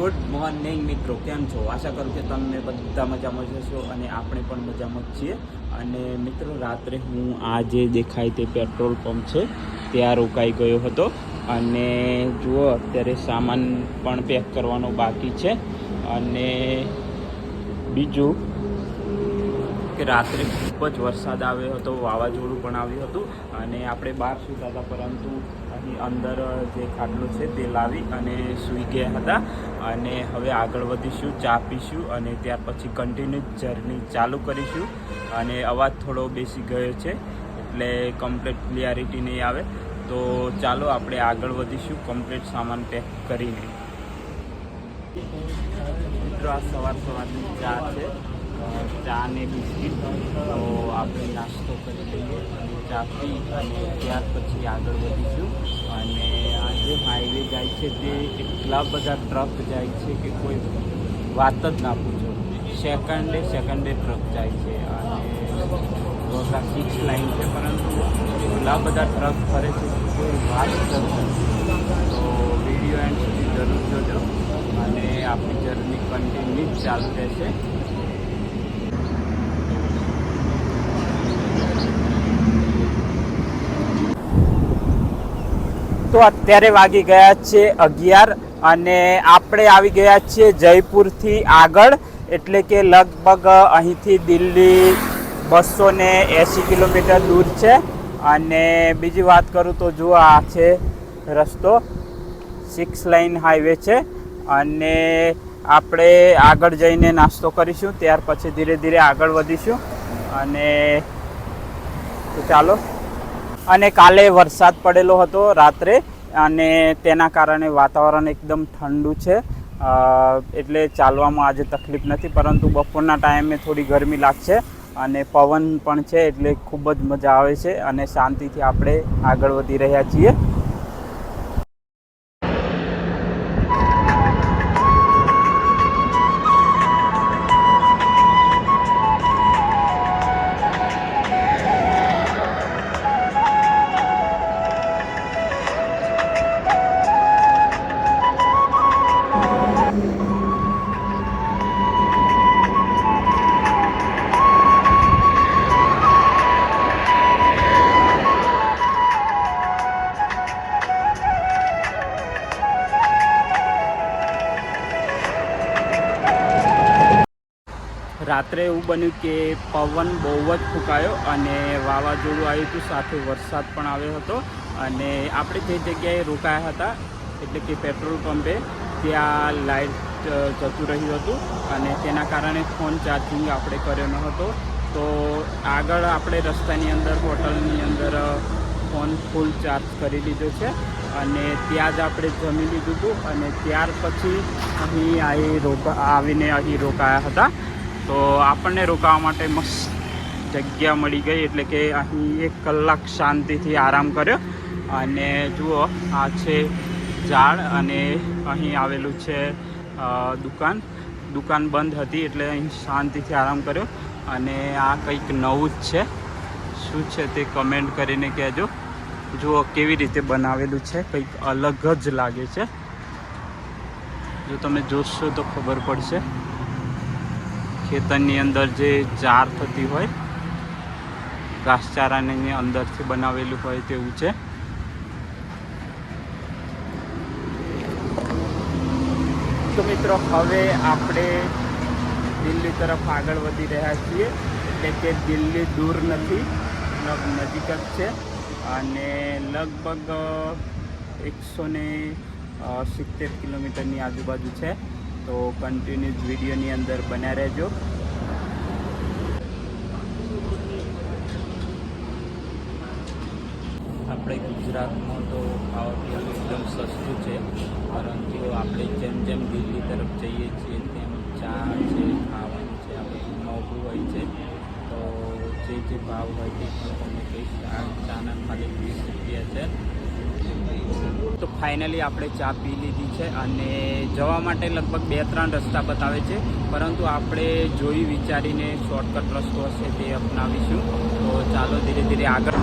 Good morning મિત્રો, કેમ છો? આશા કરું કે તમે બધા મજામાં જશો અને આપણે પણ મજામાં જ છીએ. અને મિત્રો, રાત્રે હું આ જે દેખાય તે પેટ્રોલ પંપ છે, ત્યાં રોકાઈ ગયો હતો. અને જુઓ, અત્યારે સામાન પણ પેક કરવાનો બાકી છે. અને બીજું કે રાત્રે ખૂબ જ વરસાદ આવ્યો હતો, વાવાઝોડું પણ આવ્યું હતું અને આપણે બહાર સૂતા હતા, પરંતુ અહીં અંદર જે ખાટલો છે તે લાવી અને સૂઈ ગયા હતા. અને હવે આગળ વધીશું, ચા પીશું અને ત્યાર પછી કન્ટિન્યુ જર્ની ચાલુ કરીશું. અને અવાજ થોડો બેસી ગયો છે, એટલે કમ્પ્લીટ ક્લિયરિટી નહીં આવે. તો ચાલો આપણે આગળ વધીશું કમ્પ્લીટ સામાન પેક કરીને. આ સવાર સવારની ચા છે. ચા ને બિસ્કિટ, તો આપણે નાસ્તો કરી લઈએ. ચા પી અને ત્યાર પછી આગળ વધીશું. અને આ જે હાઈવે જાય છે તે એટલા બધા ટ્રક જાય છે કે કોઈ વાત જ ના પૂછો. સેકન્ડે સેકન્ડે ટ્રક જાય છે. અને વગા સિક્સ લાઈન છે, પરંતુ એટલા બધા ટ્રક ફરે છે કોઈ વાત તો વીડિયો એન્ડ સુધી જરૂર જોજો. અને આપણી જર્ની કન્ટિન્યુ ચાલુ રહેશે. તો અત્યારે વાગી ગયા છે અગિયાર અને આપણે આવી ગયા છીએ જયપુરથી આગળ, એટલે કે લગભગ અહીંથી દિલ્હી બસો ને એંસી કિલોમીટર દૂર છે. અને બીજી વાત કરું તો જુઓ આ છે રસ્તો સિક્સ લાઇન હાઈવે છે. અને આપણે આગળ જઈને નાસ્તો કરીશું, ત્યાર પછી ધીરે ધીરે આગળ વધીશું. અને તો ચાલો અને કાલે વરસાદ પડેલો હતો રાત્રે અને તેના કારણે વાતાવરણ એકદમ ઠંડુ છે. એટલે ચાલવામાં આજે તકલીફ નથી, પરંતુ બપોરના ટાઈમે થોડી ગરમી લાગશે અને પવન પણ છે એટલે ખૂબ જ મજા આવે છે અને શાંતિથી આપણે આગળ વધી રહ્યા છીએ. રાત્રે એવું બન્યું કે પવન બહુ જ ફૂંકાયો અને વાવાઝોડું આવ્યું હતું, સાથે વરસાદ પણ આવ્યો હતો અને આપણે જે જગ્યાએ રોકાયા હતા, એટલે કે પેટ્રોલ પંપે, ત્યાં લાઇટ જતું રહ્યું હતું અને તેના કારણે ફોન ચાર્જિંગ આપણે કર્યો ન હતો. તો આગળ આપણે રસ્તાની અંદર, હોટલની અંદર ફોન ફૂલ ચાર્જ કરી લીધો છે અને ત્યાં જ આપણે જમી લીધું હતું અને ત્યાર પછી અહીં આવી રોકા, આવીને અહીં રોકાયા હતા. તો આપણને રોકાવા માટે મસ્ત જગ્યા મળી ગઈ એટલે કે અહીં એક કલાક શાંતિથી આરામ કર્યો. અને જુઓ, આ છે ઝાડ અને અહીં આવેલું છે દુકાન. દુકાન બંધ હતી એટલે અહીં શાંતિથી આરામ કર્યો. અને આ કંઈક નવું જ છે. શું છે તે કમેન્ટ કરીને કહેજો. જુઓ, કેવી રીતે બનાવેલું છે. કંઈક અલગ જ લાગે છે. જો તમે જોશો તો ખબર પડશે. ખેતરની અંદર જે ચાર થતી હોય, ઘાસચારાની અંદરથી બનાવેલું હોય તેવું છે. મિત્રો, હવે આપણે દિલ્હી તરફ આગળ વધી રહ્યા છીએ એટલે કે દિલ્હી દૂર નથી નજીક જ છે, અને લગભગ એકસો ને સિત્તેર કિલોમીટરની આજુબાજુ છે. તો કન્ટિન્યુઝ વિડીયોની અંદર બન્યા રહેજો. આપણે ગુજરાતમાં તો ખાવા પીવાનું એકદમ સસ્તું છે, પરંતુ આપણે જેમ જેમ દિલ્હી તરફ જઈએ છીએ તેમ ચા છે, ખાવાનું છે આપણે મોંઘું હોય છે. તો જે જે ભાવ હોય તે પણ તમને કહીશ. આ ચાના ખાલી વીસ રૂપિયા છે. તો ફાઇનલી આપણે ચા પી લીધી છે અને જવા માટે લગભગ બે ત્રણ રસ્તા બતાવે છે. પરંતુ આપણે જોઈ વિચારીને શોર્ટકટ રસ્તો હશે તે અપનાવીશું. તો ચાલો ધીરે ધીરે આગળ.